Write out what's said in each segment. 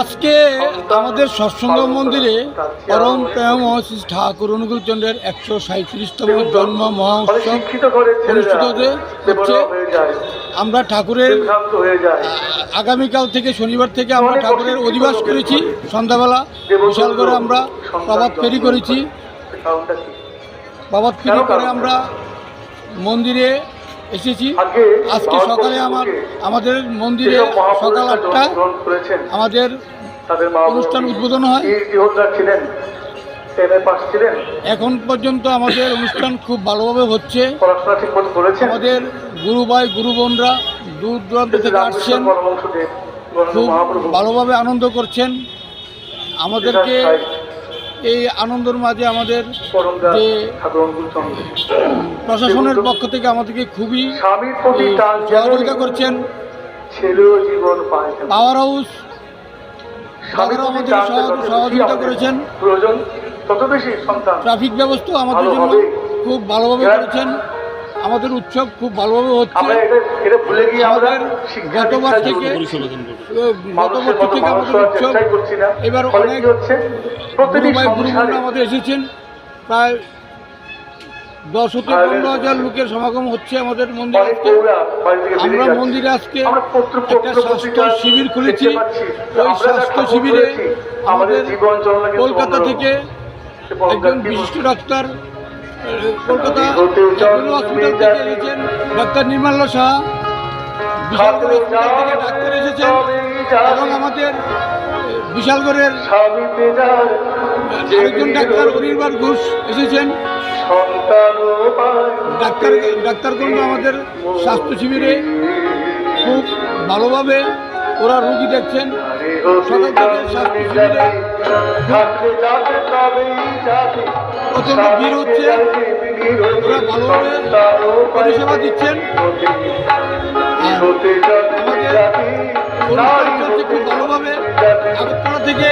আজকে আমাদের সৎসঙ্গ মন্দিরে পরম প্রেম শ্রী ঠাকুর অনুকূল চন্দ্রের একশো সাঁত্রিশতম জন্ম মহোৎসব অনুষ্ঠিত হতে হচ্ছে। আমরা ঠাকুরের আগামীকাল থেকে শনিবার থেকে আমরা ঠাকুরের অধিবাস করেছি। সন্ধ্যাবেলা বিশাল করে আমরা প্রভাত ফেরি করেছি। প্রভাত ফেরি করে আমরা মন্দিরে এসেছি। আজকে সকালে আমার আমাদের মন্দিরে সকাল আটটা আমাদের অনুষ্ঠান উদ্বোধন হয়। এখন পর্যন্ত আমাদের অনুষ্ঠান খুব ভালোভাবে হচ্ছে। আমাদের গুরু ভাই গুরু বোনরা দূর দূরান্ত থেকে আসছেন। খুব ভালোভাবে আনন্দ করছেন। আমাদেরকে এই আনন্দের মাঝে আমাদের যে প্রশাসনের পক্ষ থেকে আমাদেরকে খুবই সহযোগিতা করছেন। পাওয়ার হাউস সহযোগিতা করেছেন। ট্রাফিক ব্যবস্থা আমাদের জন্য খুব ভালোভাবে করেছেন। আমাদের উৎসব খুব ভালোভাবে হচ্ছে। আমাদের গতবার থেকে। গত বছর থেকে আমাদের উৎসব এবার অনেক কি হচ্ছে? ভাই গুরু বোনরা আমাদের এসেছেন। প্রায় দশ হতে পনেরো হাজার লোকের সমাগম হচ্ছে আমাদের মন্দিরে আমরা মন্দিরে আজকে একটা স্বাস্থ্য শিবির খুলেছি ওই স্বাস্থ্য শিবিরে আমাদের কলকাতা থেকে একজন বিশিষ্ট? Doctor Kolkata hospital doctor Nirmalya Shah Bishalgarh থেকে ডাক্তার এসেছেন এবং আমাদের বিশালগড়ের আরেকজন ডাক্তার অনির্বাণ ঘোষ এসেছেন। ডাক্তার ডাক্তারগণ আমাদের স্বাস্থ্য শিবিরে খুব ভালোভাবে ওরা রুগী দেখছেন। প্রচণ্ড ভিড় হচ্ছে। ওরা ভালোভাবে পরিষেবা দিচ্ছেন। আমাদের চলছে খুব ভালোভাবে আগরতলা থেকে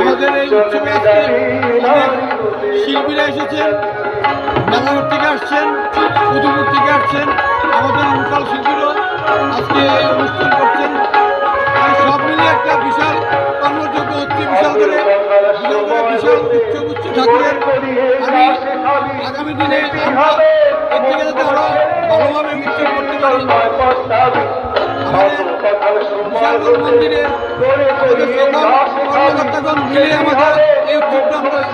আমাদের এই উৎসবে আজকে অনেক শিল্পীরা এসেছেন। মেলাঘর থেকে আসছেন, উদয়পুর থেকে আসছেন। আমাদের লোকাল শিল্পীরা আজকে অনুষ্ঠান করছেন। একটা বিশাল কর্মযোগ্য হচ্ছে বিশাল করে বিশাল করে বিশাল উৎসব উচ্চ ঠাকুরের আমি আগামী দিনে আমরা ভালোভাবে উৎসব করতে পারি এই খুব ভালোভাবে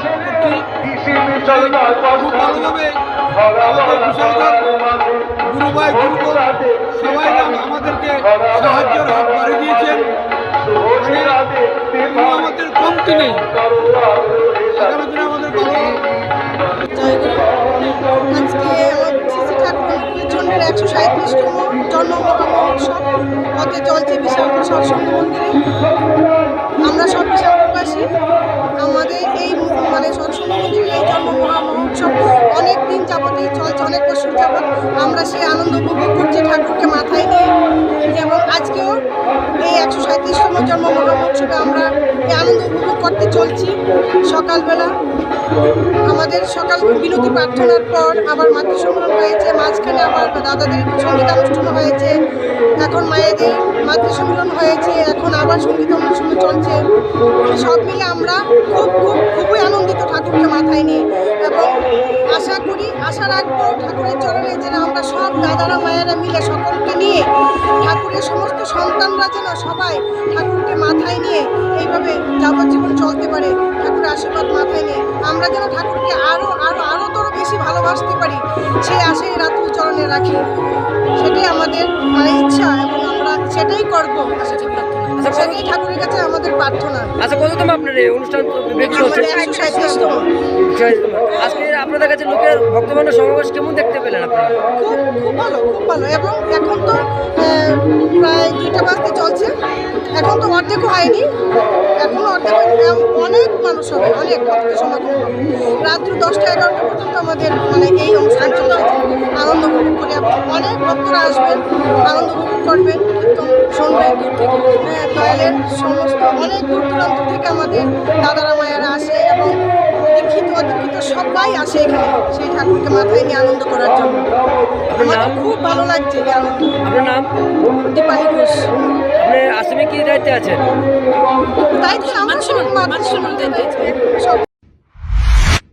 আমাদেরকে সাহায্যের হাত বাড়িয়ে দিয়েছেন। আমাদের কমতি নেই। আগামী দিনে আমাদের ভালো একশো সাঁত্রিশতম জন্ম মহোৎসব। হতে চলছে মন্দিরে। আমরা সব বিশালপুরবাসী আমাদের এই মানে সৎসঙ্গ মন্দিরের এই জন্ম মহা মহোৎসব অনেক দিন যাবতই চলছে, অনেক আমরা সেই আনন্দ উপভোগ করছি ঠাকুরকে মাথায় নিয়ে। এবং সাঁত্রিশতম জন্ম মহা মহোৎসবে আমরা এই আনন্দ উপভোগ করতে চলছি সকালবেলা। আমাদের সকাল বিনতি প্রার্থনার পর আবার মাতৃ সম্মেলন হয়েছে। মাঝখানে আবার দাদাদের সংগীত অনুষ্ঠান হয়েছে। এখন মায়েদের মাতৃ সম্মেলন হয়েছে। এখন আবার সংগীত অনুষ্ঠান চলছে। সব মিলে আমরা খুব খুব, খুবই আনন্দিত ঠাকুরকে মাথায় নিয়ে এবং আশা করি, আশা রাখব ঠাকুরের চরণে যেন আমরা সব দাদারা মায়েরা মিলে সকলকে নিয়ে ঠাকুরের সমস্ত সন্তানরা যেন সবাই ঠাকুরকে মাথায় নিয়ে এইভাবে যাবজ্জীবন চলতে পারে ঠাকুরের আশীর্বাদ মাথায় নিয়ে আমরা যেন ঠাকুরকে আরও আরও আরও তোরও বেশি ভালোবাসতে পারি, সে আশাই রাত্রি চরণে রাখি। সেটাই আমাদের মানে ইচ্ছা এবং আমরা সেটাই করব সেটাই ঠাকুরের কাছে আমাদের প্রার্থনা। আচ্ছা কততম আপনার এই অনুষ্ঠান দেখতে হচ্ছে আজকে আপনাদের কাছে লোকের ভক্তবানের সমাবেশ কেমন দেখতে পেলেন আপনারা? খুব খুব ভালো খুব ভালো। এবং এখন তো প্রায় দুইটা বাজতে চলছে। এখন তো অর্ধেকও হয়নি। এখনও অর্ধেক। অনেক মানুষ হবে অনেক ভক্ত সমাগম রাত্রি দশটা এগারোটা পর্যন্ত আমাদের ভক্তরা আসবেন আনন্দ উপভোগ করবেন কীর্তন শুনবেন হ্যাঁ, দয়ালের সমস্ত অনেক দূর দূরান্ত থেকে আমাদের দাদারা মায়েরা আসে এবং দীক্ষিত অদীক্ষিত সবাই আসে এখানে সেই ঠাকুরকে মাথায় নিয়ে আনন্দ করার জন্য। আমার খুব ভালো লাগছে এই আনন্দ। আপনার নাম? দীপালি ঘোষ। আপনি আসামে কি দায়িত্বে আছেন? তাই তো আমরা সব